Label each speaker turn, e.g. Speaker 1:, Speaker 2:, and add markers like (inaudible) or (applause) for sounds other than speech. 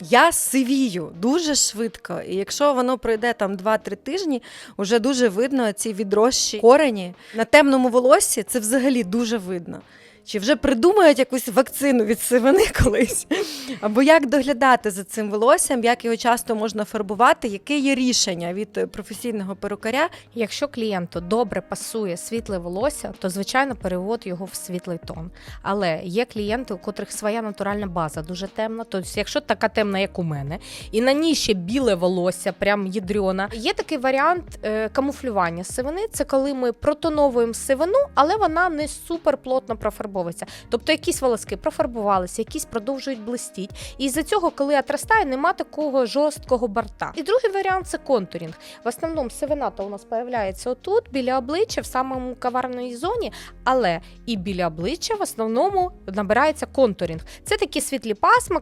Speaker 1: Я сивію дуже швидко, і якщо воно пройде там 2-3 тижні, вже дуже видно ці відрощі корені. На темному волоссі це взагалі дуже видно. Чи вже придумають якусь вакцину від сивини (laughs) колись? Або як доглядати за цим волоссям, як його часто можна фарбувати, яке є рішення від е, професійного перукаря?
Speaker 2: Якщо клієнту добре пасує світле волосся, то звичайно перевод його в світлий тон. Але є клієнти, у котрих своя натуральна база дуже темна. Тобто, якщо така темна, як у мене, і на ній ще біле волосся, прям ядрьона. Є такий варіант е, камуфлювання сивини. Це коли ми протоновуємо сивину, але вона не супер плотно профарбовується. Тобто якісь волоски профарбувалися, якісь продовжують блистіть. І з-за цього, коли отростає, нема такого жорсткого борта. І другий варіант це контурінг. В основному сивина-то у нас появляється отут, біля обличчя, в самому каварної зоні, але і біля обличчя в основному набирається контурінг. Це такі світлі пасма,